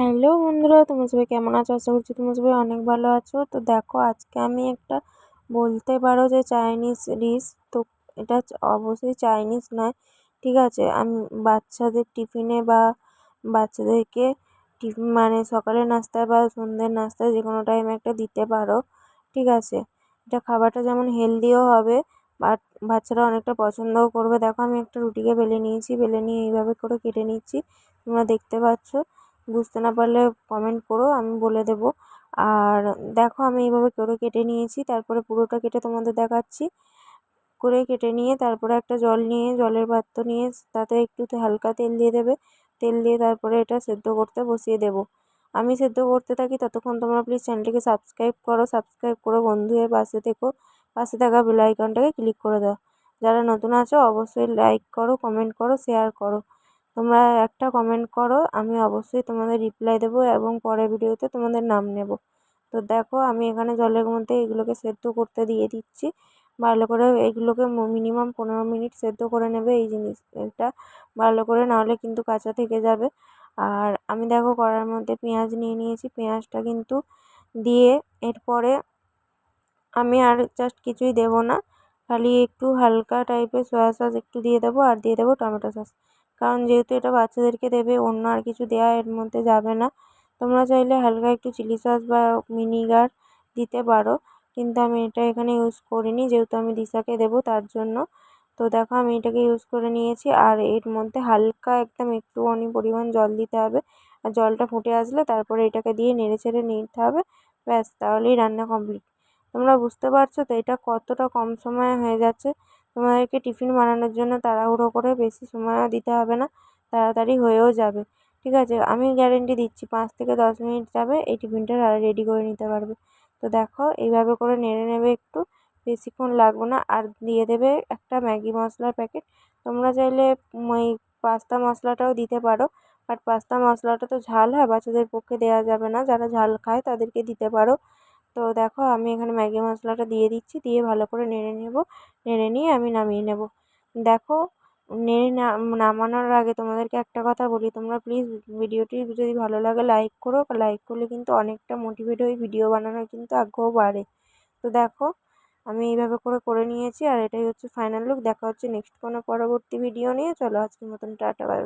Hello বন্ধুরা, তোমরা সবাই কেমন আছো? আশা করছি তোমরা সবাই অনেক ভালো আছো। তো দেখো, আজকে আমি একটা বলতে পারো যে চাইনিজ ডিশ তো এটা অবশ্যই চাইনিজ নয়, ঠিক আছে? আমি বাচ্চাদের টিফিনে বা বাচ্চাদেরকে টিফিন মানে সকালের নাস্তায় বা সন্ধ্যের নাস্তায় যে কোনো টাইমে একটা দিতে পারো, ঠিক আছে? এটা খাবারটা যেমন হেলদিও হবে, বাট বাচ্চারা অনেকটা পছন্দও করবে। দেখো, আমি একটা রুটিকে বেলে নিয়েছি, বেলে নিয়ে এইভাবে করে কেটে নিচ্ছি। তোমরা দেখতে পাচ্ছ। বুঝতে না পারলে কমেন্ট করো, আমি বলে দেবো। আর দেখো আমি এইভাবে করে কেটে নিয়েছি, তারপরে পুরোটা কেটে তোমাদের দেখাচ্ছি। করে কেটে নিয়ে তারপরে একটা জল নিয়ে, জলের পাত্র নিয়ে তাতে একটু হালকা তেল দিয়ে দেবে। তেল দিয়ে তারপরে এটা সেদ্ধ করতে বসিয়ে দেবো। আমি সেদ্ধ করতে থাকি ততক্ষণ তোমরা প্লিজ চ্যানেলটিকে সাবস্ক্রাইব করো সাবস্ক্রাইব করে বন্ধু হয়ে পাশে থেকো। পাশে থাকা বেল আইকনটাকে ক্লিক করে দাও। যারা নতুন আছো অবশ্যই লাইক করো কমেন্ট করো শেয়ার করো। তোমরা একটা কমেন্ট করো, আমি অবশ্যই তোমাদের রিপ্লাই দেবো এবং পরের ভিডিওতে তোমাদের নাম নেব। তো দেখো, আমি এখানে জলের মধ্যে এগুলোকে সেদ্ধ করতে দিয়ে দিচ্ছি। ভালো করে এগুলোকে মিনিমাম পনেরো মিনিট সেদ্ধ করে নেবে এই জিনিস এটা ভালো করে নাহলে কিন্তু কাঁচা থেকে যাবে। আর আমি দেখো কড়ার মধ্যে পেঁয়াজ নিয়ে নিয়েছি। পেঁয়াজটা কিন্তু দিয়ে এরপরে আমি আর জাস্ট কিছুই দেবো না। খালি একটু হালকা টাইপের সয়া সস একটু দিয়ে দেবো, আর দিয়ে দেবো টমেটো সস কারণ যেহেতু এটা বাচ্চাদেরকে দেবে, অন্য আর কিছু দেওয়া এর মধ্যে যাবে না। তোমরা চাইলে হালকা একটু চিলি সস বা ভিনিগার দিতে পারো, কিন্তু আমি এটা এখানে ইউজ করিনি, যেহেতু আমি দিশাকে দেবো তার জন্য। তো দেখো, আমি এটাকে ইউজ করে নিয়েছি, আর এর মধ্যে হালকা একদম একটুখানি পরিমাণ জল দিতে হবে। আর জলটা ফুটে আসলে তারপরে এটাকে দিয়ে নেড়ে ছেড়ে নিতে হবে, ব্যাস, তাহলেই রান্না কমপ্লিট তোমরা বুঝতে পারছ তো এটা কতটা কম সময়ে হয়ে যাচ্ছে? তোমাদেরকে টিফিন বানানোর জন্য তাড়াহুড়ো করে বেশি সময়ও দিতে হবে না, তাড়াতাড়ি হয়েও যাবে। ঠিক আছে, আমি গ্যারেন্টি দিচ্ছি, পাঁচ থেকে দশ মিনিট যাবে, এই টিফিনটা রেডি করে নিতে পারবে। তো দেখো, এইভাবে করে নেড়ে নেবে একটু, বেশিক্ষণ লাগবে না, আর দিয়ে দেবে একটা ম্যাগি মশলার প্যাকেট। তোমরা চাইলে ওই পাস্তা মশলাটাও দিতে পারো বাট পাস্তা মশলাটা তো ঝাল হয়, বাচ্চাদের পক্ষে দেওয়া যাবে না, যারা ঝাল খায় তাদেরকে দিতে পারো। তো দেখো, আমি এখানে ম্যাগি মশলাটা দিয়ে দিচ্ছি, দিয়ে ভালো করে নেড়ে নেব। নেড়ে নিয়ে আমি নামিয়ে নেব। দেখো, নেড়ে নামানোর আগে তোমাদেরকে একটা কথা বলি। তোমরা প্লিজ ভিডিওটি যদি ভালো লাগে লাইক করো। লাইক করলে কিন্তু অনেকটা মোটিভেট হয়ে ভিডিও বানানোর কিন্তু আগ্রহ বাড়ে। তো দেখো, আমি এইভাবে করে করে নিয়েছি আর এটাই হচ্ছে ফাইনাল লুক দেখা হচ্ছে নেক্সট কোনো পরবর্তী ভিডিও নিয়ে। চলো আজকের মতন টাটা বাই